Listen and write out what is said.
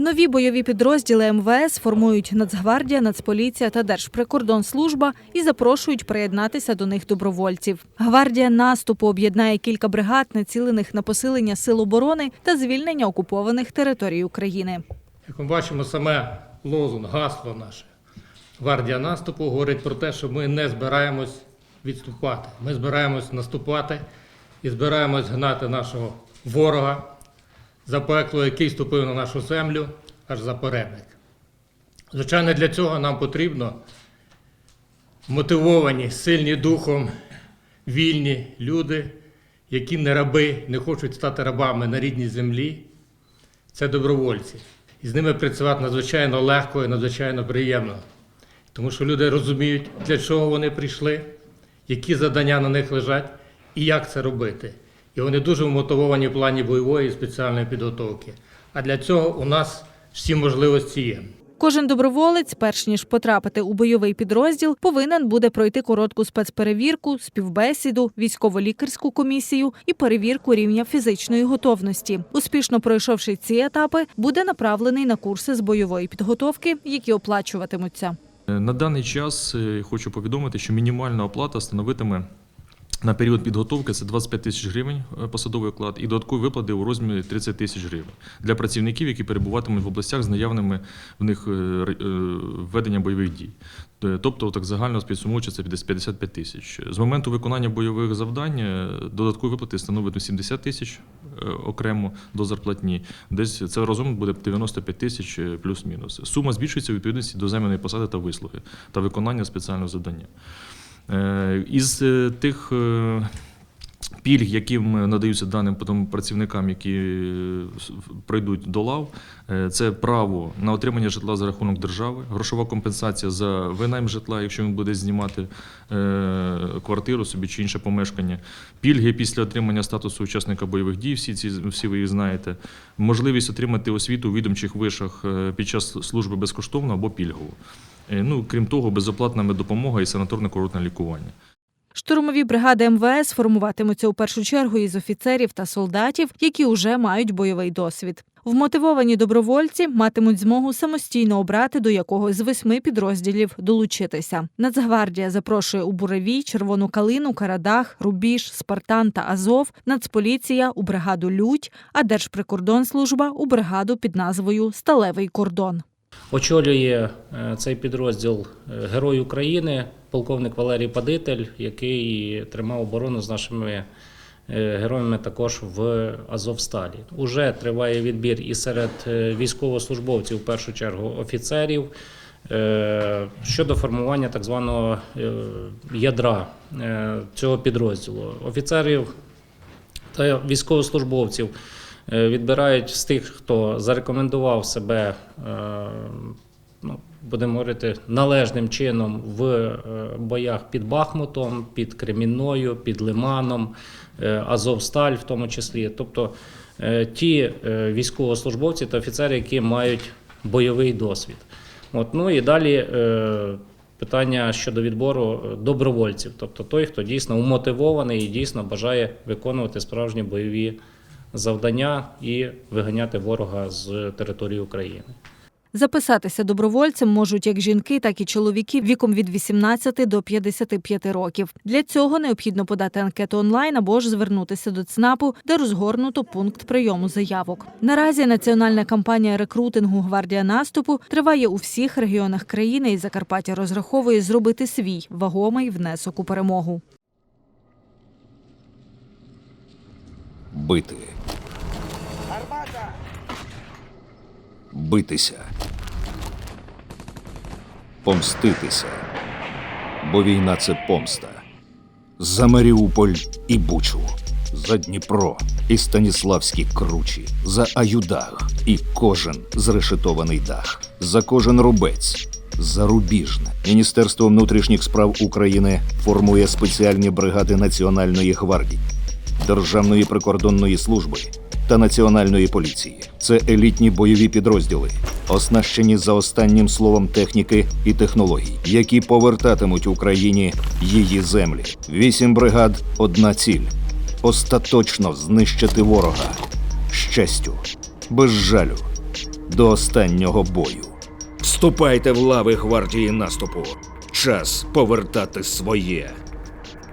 Нові бойові підрозділи МВС формують Нацгвардія, Нацполіція та Держприкордонслужба і запрошують приєднатися до них добровольців. Гвардія наступу об'єднає кілька бригад, націлених на посилення сил оборони та звільнення окупованих територій України. Як ми бачимо, саме лозунг, гасло наше гвардія наступу говорить про те, що ми не збираємось відступати. Ми збираємось наступати і збираємось гнати нашого ворога за пекло, який ступив на нашу землю аж за передник. Звичайно, для цього нам потрібно мотивовані, сильні духом, вільні люди, які не раби, не хочуть стати рабами на рідній землі, це добровольці. І з ними працювати надзвичайно легко і надзвичайно приємно. Тому що люди розуміють, для чого вони прийшли, які завдання на них лежать і як це робити. І вони дуже вмотивовані в плані бойової і спеціальної підготовки. А для цього у нас всі можливості є. Кожен доброволець, перш ніж потрапити у бойовий підрозділ, повинен буде пройти коротку спецперевірку, співбесіду, військово-лікарську комісію і перевірку рівня фізичної готовності. Успішно пройшовши ці етапи, буде направлений на курси з бойової підготовки, які оплачуватимуться. Е, На даний час е, хочу повідомити, що мінімальна оплата становитиме на період підготовки це 25 тисяч гривень е, посадовий оклад і додаткові виплати у розмірі 30 тисяч гривень для працівників, які перебуватимуть в областях з наявними в них е, р- е, ведення бойових дій. Е, Тобто, так загально підсумовуючи, це десь 55 тисяч. З моменту виконання бойових завдань е, додаткові виплати становить 70 тисяч е, окремо до зарплатні. Десь це разом буде 95 тисяч е, плюс-мінус. Сума збільшується у відповідності до займаної посади та вислуги та виконання спеціального завдання. Е, Із е, тих е, пільг, яким надаються даним працівникам, які е, пройдуть до лав, е, це право на отримання житла за рахунок держави, грошова компенсація за винайм житла, якщо він буде знімати е, квартиру собі чи інше помешкання, пільги після отримання статусу учасника бойових дій, всі ці всі ви їх знаєте, можливість отримати освіту у відомчих вишах е, під час служби безкоштовно або пільгово. Е, Ну, крім того, безоплатна меддопомога і санаторно-курортне лікування. Штурмові бригади МВС формуватимуться у першу чергу із офіцерів та солдатів, які вже мають бойовий досвід. Вмотивовані добровольці матимуть змогу самостійно обрати до якогось з восьми підрозділів долучитися. Нацгвардія запрошує у Буревій, Червону Калину, Карадах, Рубіж, Спартан та Азов, Нацполіція у бригаду Лють, а Держприкордонслужба у бригаду під назвою Сталевий кордон. Очолює е, цей підрозділ е, Герой України, полковник Валерій Падитель, який тримав оборону з нашими е, героями також в Азовсталі. Уже триває відбір і серед військовослужбовців, в першу чергу офіцерів, щодо формування так званого ядра цього підрозділу. Офіцерів та військовослужбовців відбирають з тих, хто зарекомендував себе, е, ну, будемо говорити, належним чином в е, боях під Бахмутом, під Кремінною, під Лиманом, е, Азовсталь в тому числі. Тобто е, ті е, військовослужбовці та офіцери, які мають бойовий досвід. От, ну і далі е, питання щодо відбору е, добровольців, тобто той, хто дійсно умотивований і дійсно бажає виконувати справжні бойові завдання і виганяти ворога з території України. Записатися добровольцем можуть як жінки, так і чоловіки віком від 18 до 55 років. Для цього необхідно подати анкету онлайн або ж звернутися до ЦНАПу, де розгорнуто пункт прийому заявок. Наразі національна кампанія рекрутингу Гвардія наступу триває у всіх регіонах країни, і Закарпаття розраховує зробити свій вагомий внесок у перемогу. Бити. Битися. Помститися. Бо війна це помста. За Маріуполь і Бучу. За Дніпро і Станіславські кручі. За Аюдаг і кожен зрешетований дах. За кожен рубець. За Рубіжне. Міністерство внутрішніх справ України формує спеціальні бригади Національної гвардії. Державної прикордонної служби та національної поліції. Це елітні бойові підрозділи, оснащені за останнім словом техніки і технологій, які повертатимуть Україні її землі. Вісім бригад, одна ціль остаточно знищити ворога. Щастю, без жалю, до останнього бою. Вступайте в лави гвардії наступу. Час повертати своє.